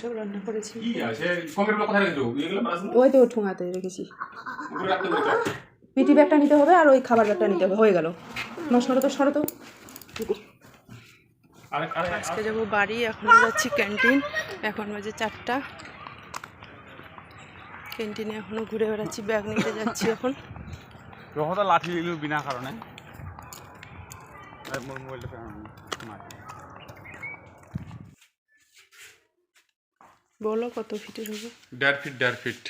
শাক রান্না করেছি। ওই তো ঠোঙাতে রেখেছি। পিটি ব্যাগটা নিতে হবে আর ওই খাবার ব্যাগটা নিতে হবে। হয়ে গেল। সরো তো সরো তো। আজকে যাব বাড়ি এখন যাচ্ছি ক্যান্টিন। এখন বাজে চারটা। ক্যান্টিনে এখনও ঘুরে বেড়াচ্ছি ব্যাগ নিতে যাচ্ছি এখন। লাঠি বিনা কারণে। মোবাইলটা বলো কত ফিটের হবে? দেড় ফিট দেড় ফিট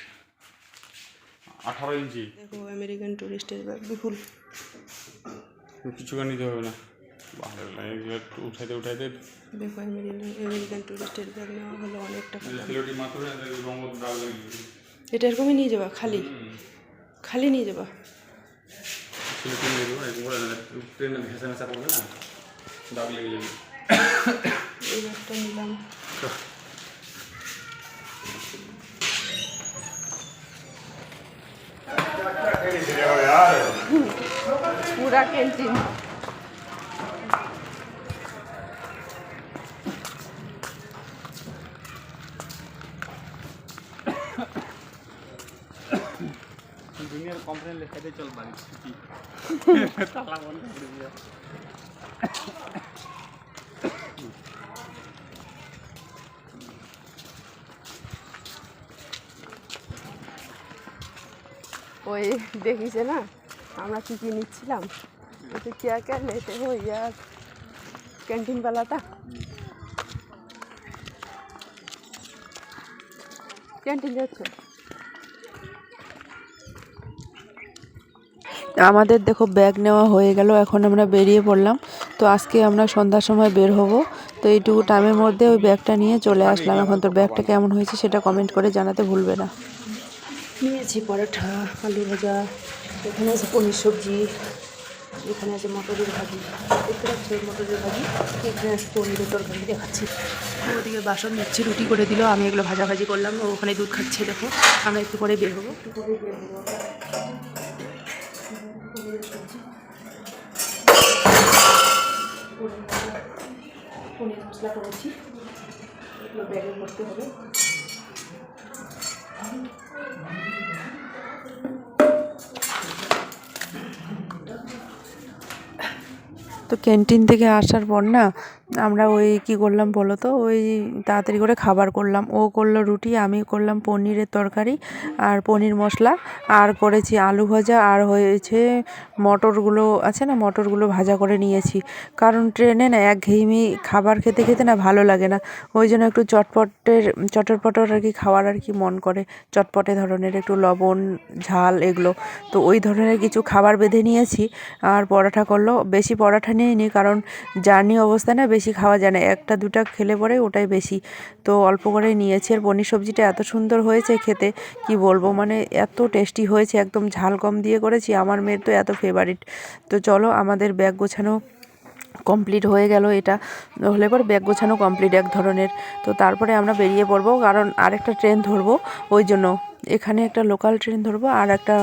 আঠারো ইঞ্চি। দেখো আমেরিকান টুরিস্টের ব্যাগ বিপুল। কিছু নিতে হবে না। লাগে একটু উঠাইতে উঠাইতে দেখো আমেরিকান টুরিস্টের ব্যাগ নেওয়া হলো অনেক টাকা। এটা এরকমই নিয়ে যাবা খালি? খালি নিয়ে যাবা? ট্রেনে ঘেঁষা করবে না দাগ লেগে যাবে। এই ব্যাগটা নিলাম। পুরা ক্যান্টিন দুনিয়ার কমপ্লেন লেখাতে চল বাড়ি ছুটি তালা বন্ধ করে ওই দেখিছে না আমরা কি কি নিচ্ছিলাম तो क्या क्या लेते हो यार कैंटीन वाला था ক্যান্টিন যাচ্ছে আমাদের দেখো ব্যাগ নেওয়া হয়ে গেল এখন আমরা বেরিয়ে পড়লাম তো আজকে আমরা সন্ধ্যার সময় বের হব তো এইটুকু টাইমের মধ্যে ওই ব্যাগটা নিয়ে চলে আসলাম এখন তোর ব্যাগটা কেমন হয়েছে সেটা কমেন্ট করে জানাতে ভুলবে না নিয়েছি পরোটা, আলু ভাজা, এখানে আছে পনির সবজি, এখানে আছে মটরের ভাজি। দেখতে পাচ্ছি মটরের ভাজি? এখানে আছে পনিরের তরকারি দেখাচ্ছি। ওদিকে বাসন নিচ্ছি রুটি করে দিল, আমি এগুলো ভাজাভাজি করলাম ওখানে দুধ খাচ্ছে, দেখো। আমরা একটু পরে বের হব। একটু পরে বের হব। পনির মশলা করেছি। এগুলো ব্যাগে করতে হবে। তো ক্যান্টিন থেকে আসার পর না আমরা ওই কি করলাম বলো তো? ওই তাড়াতাড়ি করে খাবার করলাম। ও করল রুটি, আমি করলাম পনিরের তরকারি আর পনির মশলা। আর করেছি আলু ভাজা আর হয়েছে মটরগুলো, আছে না? মটরগুলো ভাজা করে নিয়েছি। কারণ ট্রেনে না এক একঘেয়েমি খাবার খেতে খেতে না ভালো লাগে না। ওই জন্য একটু চটপটের চটর পটর আর কি খাওয়ার আর কি মন করে। চটপটে ধরনের একটু লবণ, ঝাল এগুলো। তো ওই ধরনের কিছু খাবার বেঁধে নিয়েছি। আর পরোটা করল। বেশি পরোটা নিইনি কারণ জার্নি অবস্থায় না বেশি খাওয়া যায় না। একটা, দুটা খেলে পরে ওটাই বেশি। তো অল্প করে নিয়েছি। আর পনির সবজিটা এত সুন্দর হয়েছে খেতে, কি বলব? মানে এত টেস্টি হয়েছে, একদম ঝাল কম দিয়ে করেছি। আমার মেয়ের তো এত ফেভারিট তো চলো, আমাদের ব্যাগ গোছানো কমপ্লিট হয়ে গেল এটা। হলে পর ব্যাগ গোছানো কমপ্লিট এক ধরনের। তো তারপরে আমরা বেরিয়ে পড়ব। কারণ আরেকটা ট্রেন ধরবো। ওই জন্য। এখানে একটা লোকাল ট্রেন ধরবো আর একটা,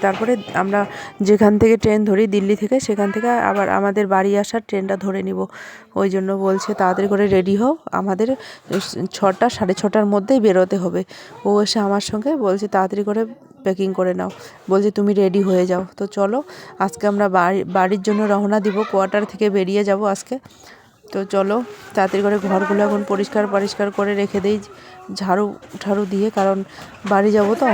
তারপরে আমরা যেখান থেকে ট্রেন ধরি দিল্লি থেকে, সেখান থেকে আবার আমাদের বাড়ি আসার ট্রেনটা ধরে নিব। ওই জন্য বলছে তাড়াতাড়ি করে রেডি হও। আমাদের ছটা, সাড়ে ছটার মধ্যেই বেরোতে হবে। ও এসে আমার সঙ্গে বলছে তাড়াতাড়ি করে প্যাকিং করে নাও। বলছে তুমি রেডি হয়ে যাও। তো চলো, আজকে আমরা বাড়ি, বাড়ির জন্য রওনা দিব। কোয়ার্টার থেকে বেরিয়ে যাব আজকে। তো চলো, তাড়াতাড়ি করে ঘরগুলো এখন পরিষ্কার পরিষ্কার করে রেখে দিই, ঝাড়ু ঠাড়ু দিয়ে, কারণ বাড়ি যাব তো।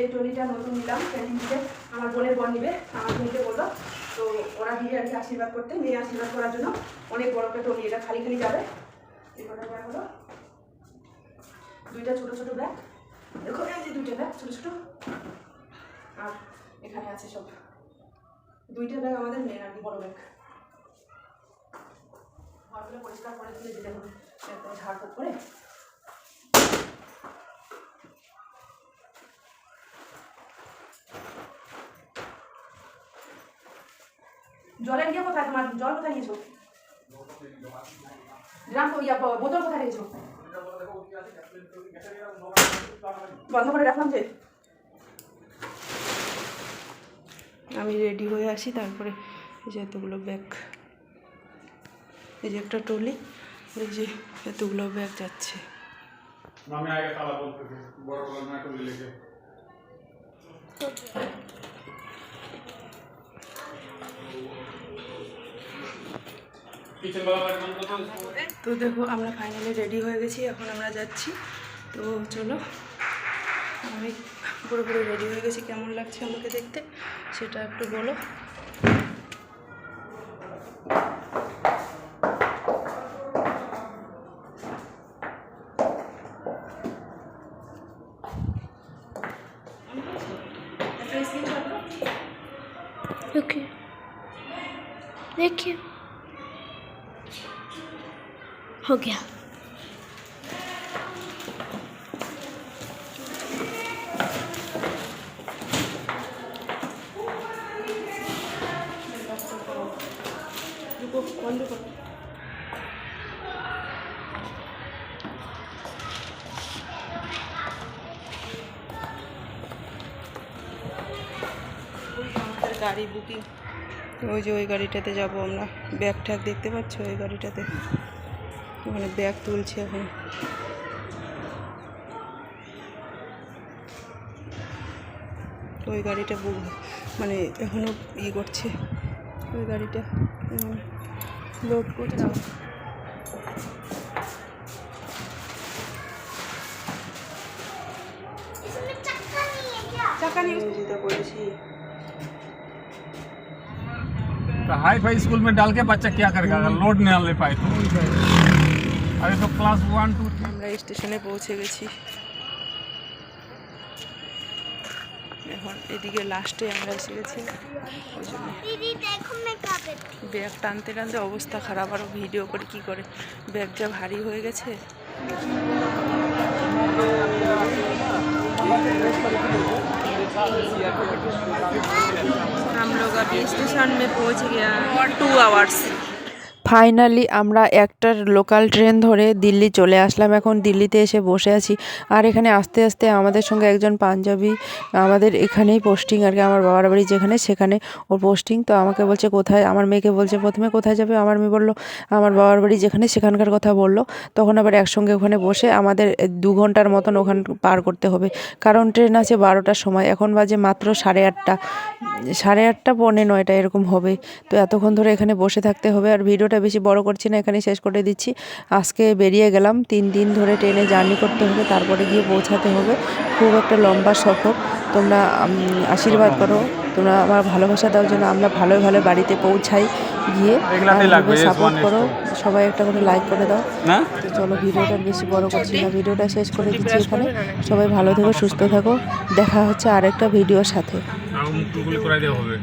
এই টনিটা নতুন নিলাম থেকে আমার বোনের বোন নিবে, আমার বোনকে বলল তো ওরা দিয়ে আর কি আশীর্বাদ করতে মেয়ে আশীর্বাদ করার জন্য অনেক বড় একটা টনি এটা খালি খালি যাবে। ব্যাগ হলো। দুইটা ছোট ছোট ব্যাগ দেখো এই যে দুইটা ব্যাগ ছোট ছোট। আর এখানে আছে সব। দুইটা ব্যাগ আমাদের মেয়ের আর কি বড় ব্যাগ ঘরগুলো পরিষ্কার করে দিয়ে যেতে হবে ঝাড়ফুঁক করে জলের ইয়ে কোথায় তোমার? জল কোথায় নিয়েছো? বোতল কোথায় নিয়েছো? বন্ধ করে রাখলাম যে। আমি রেডি হয়ে আসি তারপরে এই যে এতগুলো ব্যাগ। এই যে একটা টলি এই যে এতগুলো ব্যাগ যাচ্ছে। আমি আগে তালা বলতে বড় না লেগে তো দেখো, আমরা ফাইনালি রেডি হয়ে গেছি, এখন আমরা যাচ্ছি। তো চলো, আমি পুরোপুরি রেডি হয়ে গেছি, কেমন লাগছে আমাকে দেখতে, সেটা একটু বলো। ओके देखिए। हो गया। रुको बंद करो ওই যে ওই গাড়িটাতে যাব আমরা। ব্যাগ ট্যাগ দেখতে পাচ্ছ ওই গাড়িটাতে? ওখানে ব্যাগ তুলছে এখন। ওই গাড়িটা বুক মানে এখনও ই করছে। ওই গাড়িটা লোড করছে। চাকা নিয়ে যেতে বলেছি तो हाई फाई स्कूल में डाल के बच्चा क्या करेगा अगर लोड नहीं ले पाए तो अभी तो क्लास वन टू थ्री আমরা স্টেশনে পৌঁছে গেছি এখন এদিকে লাস্টে আমরা এসে গেছি ওই জন্য दीदी देखो मैं कहाँ पे ব্যাগ টানতে টানতে অবস্থা খারাপ আরও ভিডিও করে কি করে ব্যাগ যা ভারী হয়ে গেছে हम लोग अभी स्टेशन में पहुँच गया। टू आवर्स ফাইনালি আমরা একটার লোকাল ট্রেন ধরে দিল্লি চলে আসলাম। এখন দিল্লিতে এসে বসে আছি। আর এখানে আস্তে আস্তে আমাদের সঙ্গে একজন পাঞ্জাবি আমাদের এখানেই পোস্টিং আর কি। আমার বাবার বাড়ি যেখানে, সেখানে ওর পোস্টিং তো আমাকে বলছে, কোথায়? আমার মেয়েকে বলছে, প্রথমে কোথায় যাবে? আমার মেয়ে বলল, আমার বাবার বাড়ি যেখানে, সেখানকার কথা বলল। তখন আবার একসঙ্গে ওখানে বসে আমাদের দু ঘণ্টার মতন ওখান পার করতে হবে। কারণ ট্রেন আছে বারোটার সময়। এখন বাজে মাত্র সাড়ে আটটা। সাড়ে আটটা পৌনে নয়টা এরকম হবে। তো এতক্ষণ ধরে এখানে বসে থাকতে হবে আর ভিডিওটা বেশি বড় করছি না এখানে শেষ করে দিচ্ছি। আজকে বেরিয়ে গেলাম তিন দিন ধরে ট্রেনে জার্নি করতে হবে তারপরে গিয়ে পৌঁছাতে হবে। খুব একটা লম্বা সফর। তোমরা আশীর্বাদ করো তোমরা আমার ভালোবাসা দেওয়ার জন্য আমরা ভালোই ভালো বাড়িতে পৌঁছাই গিয়ে সাপোর্ট করো। সবাই একটা করে লাইক করে দাও। তো চলো ভিডিওটা বেশি বড় করছি না ভিডিওটা শেষ করে দিচ্ছি এখানে। সবাই ভালো থেকো সুস্থ থাকো। দেখা হচ্ছে আরেকটা ভিডিওর সাথে। আর মুখ টুকুলি করে দেওয়া হবে।